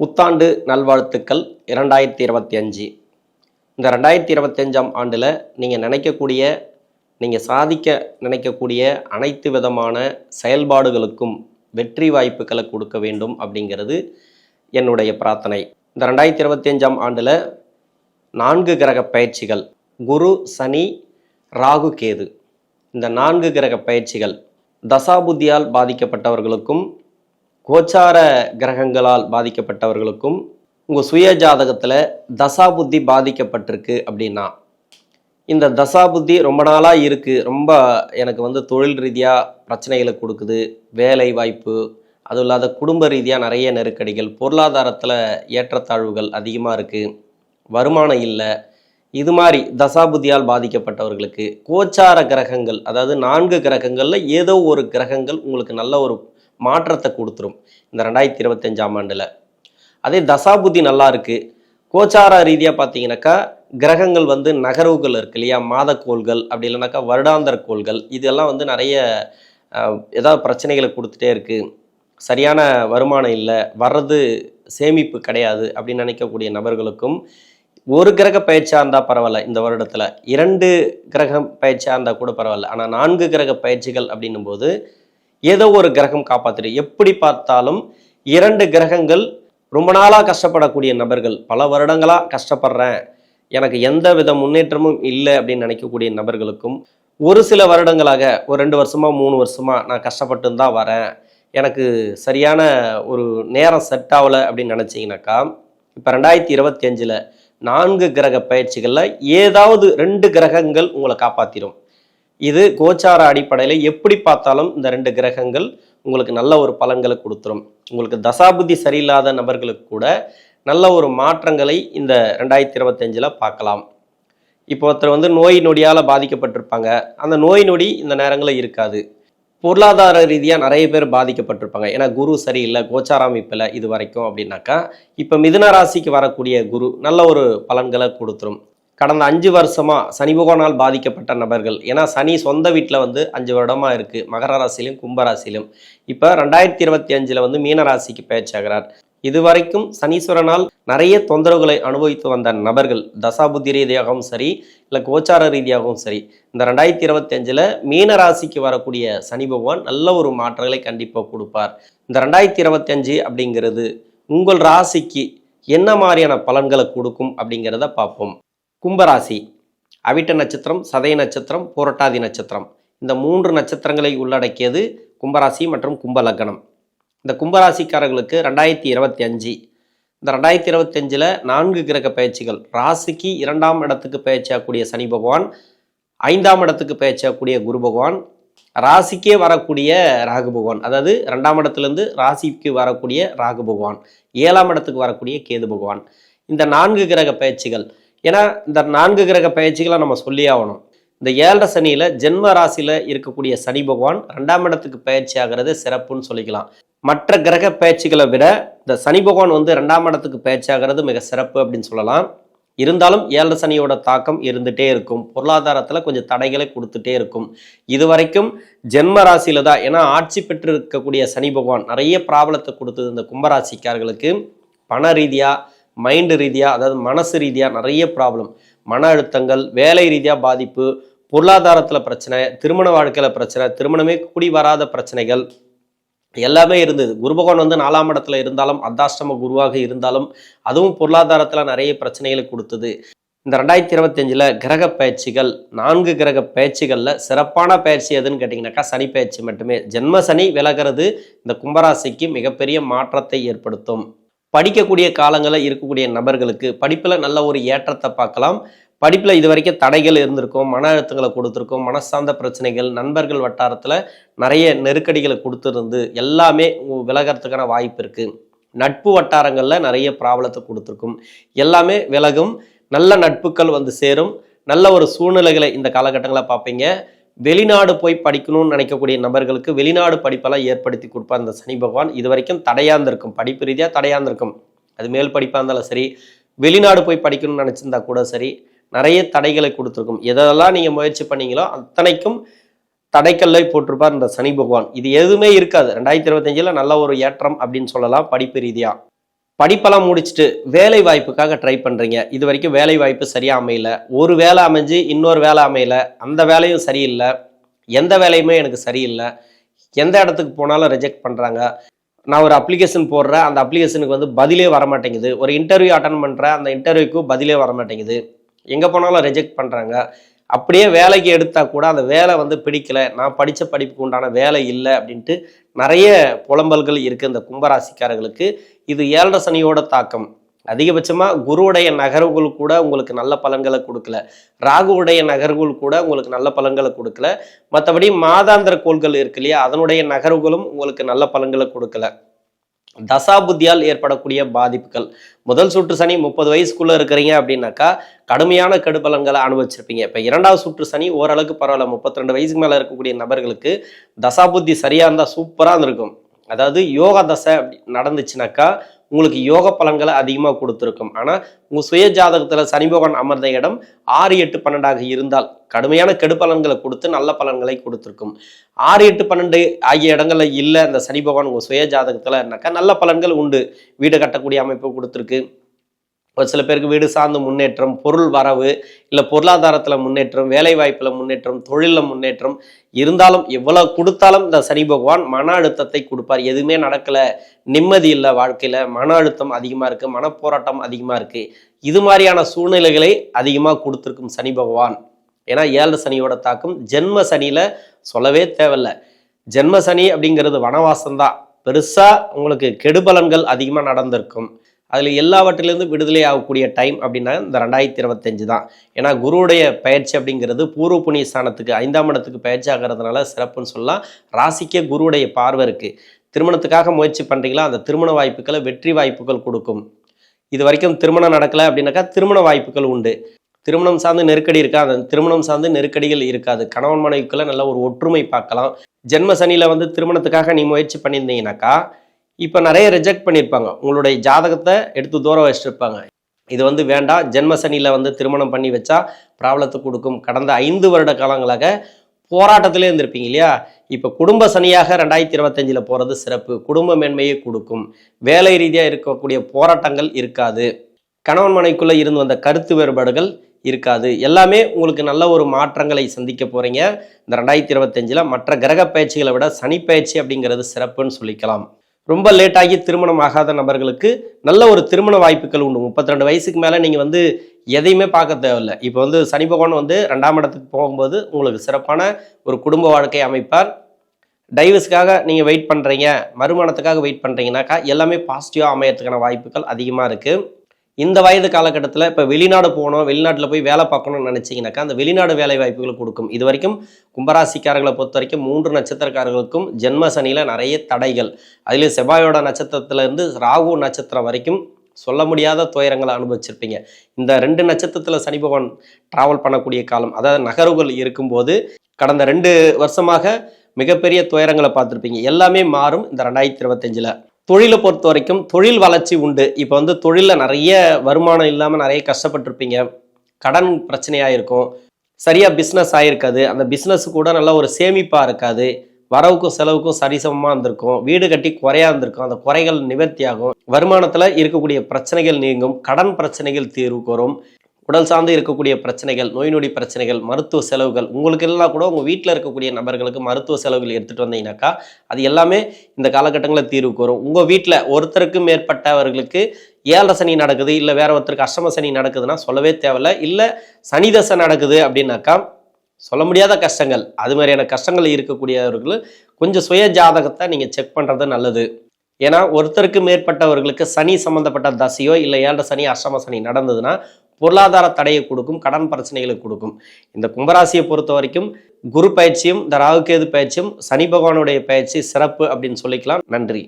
புத்தாண்டு நல்வாழ்த்துக்கள் இரண்டாயிரத்தி இருபத்தி அஞ்சு. இந்த ரெண்டாயிரத்தி இருபத்தஞ்சாம் ஆண்டில் நீங்கள் நினைக்கக்கூடிய நீங்கள் சாதிக்க நினைக்கக்கூடிய அனைத்து விதமான செயல்பாடுகளுக்கும் வெற்றி வாய்ப்புகளை கொடுக்க வேண்டும் அப்படிங்கிறது என்னுடைய பிரார்த்தனை. இந்த ரெண்டாயிரத்தி இருபத்தஞ்சாம் ஆண்டில் நான்கு கிரக பயிற்சிகள் குரு சனி ராகு கேது. இந்த நான்கு கிரக பயிற்சிகள் தசாபுத்தியால் பாதிக்கப்பட்டவர்களுக்கும் கோச்சார கிரகங்களால் பாதிக்கப்பட்டவர்களுக்கும் உங்கள் சுய ஜாதகத்தில் தசாபுத்தி பாதிக்கப்பட்டிருக்கு அப்படின்னா இந்த தசாபுத்தி ரொம்ப நாளாக இருக்குது ரொம்ப எனக்கு வந்து தொழில் ரீதியாக பிரச்சனைகளை கொடுக்குது. வேலை வாய்ப்பு அதுவும் இல்லாத குடும்ப ரீதியாக நிறைய நெருக்கடிகள் பொருளாதாரத்தில் ஏற்றத்தாழ்வுகள் அதிகமாக இருக்குது வருமானம் இல்லை. இது மாதிரி தசாபுத்தியால் பாதிக்கப்பட்டவர்களுக்கு கோச்சார கிரகங்கள் அதாவது நான்கு கிரகங்களில் ஏதோ ஒரு கிரகங்கள் உங்களுக்கு நல்ல ஒரு மாற்றத்தை கொடுத்துரும் இந்த ரெண்டாயிரத்தி இருபத்தஞ்சாம் ஆண்டில். அதே தசாபுத்தி நல்லா இருக்குது கோச்சார ரீதியாக பார்த்தீங்கன்னாக்கா கிரகங்கள் வந்து நகர்வுகள் இருக்கு இல்லையா? மாதக்கோள்கள் அப்படி இல்லைனாக்கா வருடாந்தர கோள்கள் இதெல்லாம் வந்து நிறைய ஏதாவது பிரச்சனைகளை கொடுத்துட்டே இருக்குது சரியான வருமானம் இல்லை வர்றது சேமிப்பு கிடையாது அப்படின்னு நினைக்கக்கூடிய நபர்களுக்கும் ஒரு கிரக பயிற்சியாக இருந்தால் பரவாயில்ல இந்த வருடத்தில். இரண்டு கிரகம் பயிற்சியாக இருந்தால் கூட பரவாயில்ல. ஆனால் நான்கு கிரக பயிற்சிகள் அப்படின்னும் போது ஏதோ ஒரு கிரகம் காப்பாற்றிடு எப்படி பார்த்தாலும் இரண்டு கிரகங்கள் ரொம்ப நாளாக கஷ்டப்படக்கூடிய நபர்கள். பல வருடங்களாக கஷ்டப்படுறேன். எனக்கு எந்த வித முன்னேற்றமும் இல்லை அப்படின்னு நினைக்கக்கூடிய நபர்களுக்கும் ஒரு சில வருடங்களாக ஒரு ரெண்டு வருஷமா மூணு வருஷமா நான் கஷ்டப்பட்டு தான் வரேன். எனக்கு சரியான ஒரு நேரம் செட் ஆகலை அப்படின்னு நினச்சிங்கனாக்கா இப்போ ரெண்டாயிரத்தி இருபத்தி அஞ்சில் நான்கு கிரக பயிற்சிகளில் ஏதாவது ரெண்டு கிரகங்கள் உங்களை காப்பாற்றிடும் இது கோச்சார அடிப்படையில் எப்படி பார்த்தாலும் இந்த ரெண்டு கிரகங்கள் உங்களுக்கு நல்ல ஒரு பலன்களை கொடுத்துரும். உங்களுக்கு தசாபுத்தி சரியில்லாத நபர்களுக்கு கூட நல்ல ஒரு மாற்றங்களை இந்த ரெண்டாயிரத்தி இருபத்தஞ்சில் பார்க்கலாம். இப்போ ஒருத்தர் வந்து நோய் நொடியால் பாதிக்கப்பட்டிருப்பாங்க. அந்த நோய் நொடி இந்த நேரங்களில் இருக்காது. பொருளாதார ரீதியாக நிறைய பேர் பாதிக்கப்பட்டிருப்பாங்க. ஏன்னா குரு சரியில்லை கோச்சார அமைப்பில் இது வரைக்கும் அப்படின்னாக்கா இப்போ மிதுன ராசிக்கு வரக்கூடிய குரு நல்ல ஒரு பலன்களை கொடுத்துரும். கடந்த அஞ்சு வருஷமாக சனி பகவானால் பாதிக்கப்பட்ட நபர்கள். ஏன்னா சனி சொந்த வீட்டில் வந்து அஞ்சு வருடமாக இருக்குது மகர ராசியிலும் கும்பராசிலும் இப்போ ரெண்டாயிரத்தி இருபத்தி அஞ்சில் வந்து மீனராசிக்கு பேச்சாகிறார் இதுவரைக்கும் சனீஸ்வரனால் நிறைய தொந்தரவுகளை அனுபவித்து வந்த நபர்கள் தசாபுத்தி ரீதியாகவும் சரி இல்லை கோச்சார ரீதியாகவும் சரி இந்த ரெண்டாயிரத்தி இருபத்தி அஞ்சில் மீன ராசிக்கு வரக்கூடிய சனி பகவான் நல்ல ஒரு மாற்றங்களை கண்டிப்பாக கொடுப்பார். இந்த ரெண்டாயிரத்தி இருபத்தி அஞ்சு அப்படிங்கிறது உங்கள் ராசிக்கு என்ன மாதிரியான பலன்களை கொடுக்கும் அப்படிங்கிறத பார்ப்போம். கும்பராசி அவிட்ட நட்சத்திரம் சதய நட்சத்திரம் புரட்டாதி நட்சத்திரம். இந்த மூன்று நட்சத்திரங்களை உள்ளடக்கியது கும்பராசி மற்றும் கும்பலக்கணம் இந்த கும்பராசிக்காரர்களுக்கு ரெண்டாயிரத்தி இருபத்தி அஞ்சு. இந்த ரெண்டாயிரத்தி இருபத்தி அஞ்சில் நான்கு கிரக பயிற்சிகள். ராசிக்கு இரண்டாம் இடத்துக்கு பயிற்சியாகக்கூடிய சனி பகவான் ஐந்தாம் இடத்துக்கு பயிற்சியாகக்கூடிய குரு பகவான் ராசிக்கே வரக்கூடிய ராகு பகவான். அதாவது ரெண்டாம் இடத்துலேருந்து ராசிக்கு வரக்கூடிய ராகு பகவான். ஏழாம் இடத்துக்கு வரக்கூடிய கேது பகவான். இந்த நான்கு கிரக பயிற்சிகள். ஏன்னா இந்த நான்கு கிரக பயிற்சிகளை நம்ம சொல்லி ஆகணும். இந்த ஏழரை சனியில் ஜென்ம ராசியில் இருக்கக்கூடிய சனி பகவான் ரெண்டாம் இடத்துக்கு பயிற்சி ஆகிறது சிறப்புன்னு சொல்லிக்கலாம். மற்ற கிரக பயிற்சிகளை விட இந்த சனி பகவான் வந்து ரெண்டாம் இடத்துக்கு பயிற்சி ஆகிறது மிக சிறப்பு அப்படின்னு சொல்லலாம். இருந்தாலும் ஏழரை சனியோட தாக்கம் இருந்துகிட்டே இருக்கும். பொருளாதாரத்தில் கொஞ்சம் தடைகளை கொடுத்துட்டே இருக்கும். இது வரைக்கும் ஜென்ம ராசியில் தான் ஏன்னா ஆட்சி பெற்று இருக்கக்கூடிய சனி பகவான் நிறைய ப்ராப்ளத்தை கொடுத்தது இந்த கும்பராசிக்காரர்களுக்கு. பண ரீதியாக மைண்டு ரீதியாக அதாவது மனசு ரீதியாக நிறைய ப்ராப்ளம் மன அழுத்தங்கள் வேலை ரீதியாக பாதிப்பு பொருளாதாரத்தில் பிரச்சனை திருமண வாழ்க்கையில் பிரச்சனை திருமணமே கூடி வராத பிரச்சனைகள் எல்லாமே இருந்தது. குருபகவான் வந்து நாலாம் இடத்துல இருந்தாலும் அர்த்தாஷ்டம குருவாக இருந்தாலும் அதுவும் பொருளாதாரத்தில் நிறைய பிரச்சனைகளை கொடுத்தது. இந்த ரெண்டாயிரத்தி இருபத்தஞ்சில் கிரக பயிற்சிகள் நான்கு கிரக பயிற்சிகளில் சிறப்பான பயிற்சி எதுன்னு கேட்டிங்கனாக்கா சனி பயிற்சி மட்டுமே. ஜென்ம சனி விலகிறது இந்த கும்பராசிக்கு மிகப்பெரிய மாற்றத்தை ஏற்படுத்தும். படிக்கக்கூடிய காலங்களில் இருக்கக்கூடிய நபர்களுக்கு படிப்பில் நல்ல ஒரு ஏற்றத்தை பார்க்கலாம். படிப்பில் இது வரைக்கும் தடைகள் இருந்திருக்கும் மன அழுத்தங்களை கொடுத்துருக்கும் மனசார்ந்த பிரச்சனைகள் நண்பர்கள் வட்டாரத்தில் நிறைய நெருக்கடிகளை கொடுத்துருந்து எல்லாமே விலகிறதுக்கான வாய்ப்பு இருக்குது நட்பு வட்டாரங்களில் நிறைய ப்ராப்ளத்தை கொடுத்துருக்கும். எல்லாமே விலகும். நல்ல நட்புகள் வந்து சேரும். நல்ல ஒரு சூழ்நிலைகளை இந்த காலகட்டங்களை பார்ப்பீங்க. வெளிநாடு போய் படிக்கணும்னு நினைக்கக்கூடிய நபர்களுக்கு வெளிநாடு படிப்பெல்லாம் ஏற்படுத்தி கொடுப்பார் இந்த சனி பகவான். இது வரைக்கும் தடையாந்திருக்கும். படிப்பு ரீதியாக தடையாந்திருக்கும். அது மேல் படிப்பாக இருந்தாலும் சரி வெளிநாடு போய் படிக்கணும்னு நினச்சிருந்தா கூட சரி நிறைய தடைகளை கொடுத்துருக்கும். எதெல்லாம் நீங்கள் முயற்சி பண்ணீங்களோ அத்தனைக்கும் தடைக்கல்லை போட்டிருப்பார் இந்த சனி பகவான். இது எதுவுமே இருக்காது. ரெண்டாயிரத்தி இருபத்தஞ்சில் நல்ல ஒரு ஏற்றம் அப்படின்னு சொல்லலாம் படிப்பு ரீதியாக படிப்பெல்லாம் முடிச்சுட்டு வேலை வாய்ப்புக்காக ட்ரை பண்ணுறீங்க இது வரைக்கும் வேலை வாய்ப்பு சரியாக அமையல. ஒரு வேலை அமைஞ்சு இன்னொரு வேலை அமையல. அந்த வேலையும் சரியில்லை. எந்த வேலையுமே எனக்கு சரியில்லை. எந்த இடத்துக்கு போனாலும் ரிஜெக்ட் பண்ணுறாங்க நான் ஒரு அப்ளிகேஷன் போடுறேன். அந்த அப்ளிகேஷனுக்கு வந்து பதிலே வர மாட்டேங்குது ஒரு இன்டர்வியூ அட்டன் பண்ணுறேன் அந்த இன்டர்வியூக்கு பதிலே வர மாட்டேங்குது எங்கே போனாலும் ரிஜெக்ட் பண்ணுறாங்க அப்படியே வேலைக்கு எடுத்தால் கூட அந்த வேலை வந்து பிடிக்கல. நான் படித்த படிப்புக்கு உண்டான வேலை இல்லை அப்படின்ட்டு நிறைய புலம்பல்கள் இருக்குது இந்த கும்பராசிக்காரர்களுக்கு. இது ஏழரை சனியோட தாக்கம். அதிகபட்சமாக குருவுடைய நகர்வுகள் கூட உங்களுக்கு நல்ல பலன்களை கொடுக்கல. ராகுவுடைய நகர்வுகள் கூட உங்களுக்கு நல்ல பலன்களை கொடுக்கல. மற்றபடி மாதாந்திர கோள்கள் இருக்கு இல்லையா? அதனுடைய நகர்வுகளும் உங்களுக்கு நல்ல பலன்களை கொடுக்கல. தசாபுத்தியால் ஏற்படக்கூடிய பாதிப்புகள். முதல் சுற்று சனி முப்பது வயசுக்குள்ளே இருக்கிறீங்க அப்படின்னாக்கா கடுமையான கெடுபலன்களை அனுபவிச்சிருப்பீங்க. இப்போ இரண்டாவது சுற்று சனி ஓரளவுக்கு பரவாயில்ல. முப்பத்தி ரெண்டு வயசுக்கு மேலே இருக்கக்கூடிய நபர்களுக்கு தசாபுத்தி சரியாக இருந்தால் சூப்பராக இருந்திருக்கும். அதாவது யோகா தசை அப்படி நடந்துச்சுனாக்கா உங்களுக்கு யோக பலன்களை அதிகமாக கொடுத்துருக்கும். ஆனால் உங்கள் சுய ஜாதகத்தில் சனி பகவான் அமர்ந்த இடம் ஆறு எட்டு பன்னெண்டாக இருந்தால் கடுமையான கெடுபலன்களை கொடுத்து நல்ல பலன்களை கொடுத்துருக்கும். ஆறு எட்டு பன்னெண்டு ஆகிய இடங்களில் இல்லை இந்த சனி பகவான் உங்கள் சுய ஜாதகத்தில்னாக்கா நல்ல பலன்கள் உண்டு. வீடு கட்டக்கூடிய அமைப்பு கொடுத்துருக்கு. ஒரு சில பேருக்கு வீடு சார்ந்த முன்னேற்றம் பொருள் வரவு இல்லை பொருளாதாரத்தில் முன்னேற்றம் வேலைவாய்ப்பில் முன்னேற்றம் தொழிலில் முன்னேற்றம் இருந்தாலும் எவ்வளோ கொடுத்தாலும் இந்த சனி பகவான் மன அழுத்தத்தை கொடுப்பார். எதுவுமே நடக்கலை நிம்மதி இல்லை வாழ்க்கையில் மன அழுத்தம் அதிகமாக இருக்குது மனப்போராட்டம் அதிகமாக இருக்குது இது மாதிரியான சூழ்நிலைகளை அதிகமாக கொடுத்துருக்கும் சனி பகவான். ஏன்னா ஏழு சனியோட தாக்கம் ஜென்ம சனியில் சொல்லவே தேவையில்லை. ஜென்ம சனி அப்படிங்கிறது வனவாசம்தான். பெருசாக உங்களுக்கு கெடுபலன்கள் அதிகமாக நடந்திருக்கும். அதில் எல்லாவற்றிலிருந்து விடுதலை ஆகக்கூடிய டைம் அப்படின்னா இந்த ரெண்டாயிரத்தி இருபத்தஞ்சு தான். ஏன்னா குருவுடைய பயிற்சி அப்படிங்கிறது பூர்வ புண்ணிய ஸ்தானத்துக்கு ஐந்தாம் இடத்துக்கு பயிற்சி ஆகிறதுனால சிறப்புன்னு சொல்லலாம். ராசிக்கே குருவுடைய பார்வை இருக்குது திருமணத்துக்காக முயற்சி பண்ணுறீங்களா அந்த திருமண வாய்ப்புகளை வெற்றி வாய்ப்புகள் கொடுக்கும். இது வரைக்கும் திருமணம் நடக்கலை அப்படின்னாக்கா திருமண வாய்ப்புகள் உண்டு. திருமணம் சார்ந்து நெருக்கடி இருக்கா அந்த திருமணம் சார்ந்து நெருக்கடிகள் இருக்காது. கணவன் மனைவிக்குள்ள நல்ல ஒரு ஒற்றுமை பார்க்கலாம். ஜென்ம சனியில் வந்து திருமணத்துக்காக நீ முயற்சி பண்ணியிருந்தீங்கன்னாக்கா இப்போ நிறைய ரிஜெக்ட் பண்ணியிருப்பாங்க உங்களுடைய ஜாதகத்தை எடுத்து தூரம் வச்சுருப்பாங்க. இது வந்து வேண்டாம். ஜென்ம சனியில் வந்து திருமணம் பண்ணி வச்சா ப்ராப்ளத்தை கொடுக்கும். கடந்த ஐந்து வருட காலங்களாக போராட்டத்திலே இருந்திருப்பீங்க இல்லையா? இப்போ குடும்ப சனியாக ரெண்டாயிரத்தி இருபத்தஞ்சில் போகிறது சிறப்பு. குடும்ப மேன்மையை கொடுக்கும். வேலை ரீதியாக இருக்கக்கூடிய போராட்டங்கள் இருக்காது. கணவன் மனைக்குள்ளே இருந்து வந்த கருத்து வேறுபாடுகள் இருக்காது. எல்லாமே உங்களுக்கு நல்ல ஒரு மாற்றங்களை சந்திக்க போகிறீங்க இந்த ரெண்டாயிரத்தி இருபத்தஞ்சில் மற்ற கிரக பயிற்சிகளை விட சனி பயிற்சி அப்படிங்கிறது சிறப்புன்னு சொல்லிக்கலாம். ரொம்ப லேட்டாகி திருமணம் ஆகாத நபர்களுக்கு நல்ல ஒரு திருமண வாய்ப்புகள் உண்டு. முப்பத்தி ரெண்டு வயசுக்கு மேலே நீங்கள் வந்து எதையுமே பார்க்க தேவையில்லை. இப்போ வந்து சனி பகவான் வந்து ரெண்டாம் இடத்துக்கு போகும்போது உங்களுக்கு சிறப்பான ஒரு குடும்ப வாழ்க்கை அமைப்பார். டைவர்ஸ்க்காக நீங்கள் வெயிட் பண்ணுறீங்க மறுமணத்துக்காக வெயிட் பண்ணுறீங்கனாக்கா எல்லாமே பாசிட்டிவாக அமையறதுக்கான வாய்ப்புகள் அதிகமாக இருக்குது இந்த வயது காலகட்டத்தில் இப்போ வெளிநாடு போகணும் வெளிநாட்டில் போய் வேலை பார்க்கணும்னு நினச்சிங்கனாக்கா அந்த வெளிநாடு வேலை வாய்ப்புகள் கொடுக்கும். இது வரைக்கும் கும்பராசிக்காரர்களை பொறுத்த வரைக்கும் மூன்று நட்சத்திரக்காரர்களுக்கும் ஜென்ம சனியில் நிறைய தடைகள். அதிலும் செவ்வாயோட நட்சத்திரத்துலேருந்து ராகு நட்சத்திரம் வரைக்கும் சொல்ல முடியாத துயரங்களை அனுபவிச்சிருப்பீங்க. இந்த ரெண்டு நட்சத்திரத்தில் சனி பகவான் ட்ராவல் பண்ணக்கூடிய காலம் அதாவது நகர்வுகள் இருக்கும்போது கடந்த ரெண்டு வருஷமாக மிகப்பெரிய துயரங்களை பார்த்துருப்பீங்க. எல்லாமே மாறும் இந்த ரெண்டாயிரத்தி இருபத்தஞ்சில். தொழிலை பொறுத்த வரைக்கும் தொழில் வளர்ச்சி உண்டு. இப்போ வந்து தொழிலில் நிறைய வருமானம் இல்லாமல் நிறைய கஷ்டப்பட்டிருப்பீங்க. கடன் பிரச்சனையாக இருக்கும். சரியாக பிஸ்னஸ் ஆகிருக்காது அந்த பிஸ்னஸ் கூட நல்ல ஒரு சேமிப்பாக இருக்காது. வரவுக்கும் செலவுக்கும் சரிசமமாக இருந்திருக்கும். வீடு கட்டி குறையா இருந்திருக்கும். அந்த குறைகள் நிவர்த்தியாகும் வருமானத்தில் இருக்கக்கூடிய பிரச்சனைகள் நீங்கும். கடன் பிரச்சனைகள் தீர்வு வரும் உடல் சார்ந்து இருக்கக்கூடிய பிரச்சனைகள் நோய் நொடி பிரச்சனைகள் மருத்துவ செலவுகள் உங்களுக்கு எல்லாம் கூட உங்கள் வீட்டில் இருக்கக்கூடிய நபர்களுக்கு மருத்துவ செலவுகள் எடுத்துகிட்டு வந்தீங்கன்னாக்கா அது எல்லாமே இந்த காலகட்டங்களில் தீர்வுக்கு வரும். உங்கள் வீட்டில் ஒருத்தருக்கு மேற்பட்டவர்களுக்கு ஏழரை சனி நடக்குது இல்லை வேற ஒருத்தருக்கு அஷ்டம சனி நடக்குதுன்னா சொல்லவே தேவையில்ல. இல்லை சனி தசை நடக்குது அப்படின்னாக்கா சொல்ல முடியாத கஷ்டங்கள். அது மாதிரியான கஷ்டங்கள் இருக்கக்கூடியவர்கள் கொஞ்சம் சுய ஜாதகத்தை நீங்கள் செக் பண்ணுறது நல்லது. ஏன்னா ஒருத்தருக்கு மேற்பட்டவர்களுக்கு சனி சம்பந்தப்பட்ட தசையோ இல்லை ஏழரை சனி அஷ்டம சனி நடந்ததுன்னா பொருளாதார தடையை கொடுக்கும் கடன் பிரச்சனைகளை கொடுக்கும். இந்த கும்பராசியை பொறுத்த வரைக்கும் குரு பயிற்சியும் இந்த ராகுகேது பயிற்சியும் சனி பகவானுடைய பயிற்சி சிறப்பு அப்படின்னு சொல்லிக்கலாம். நன்றி.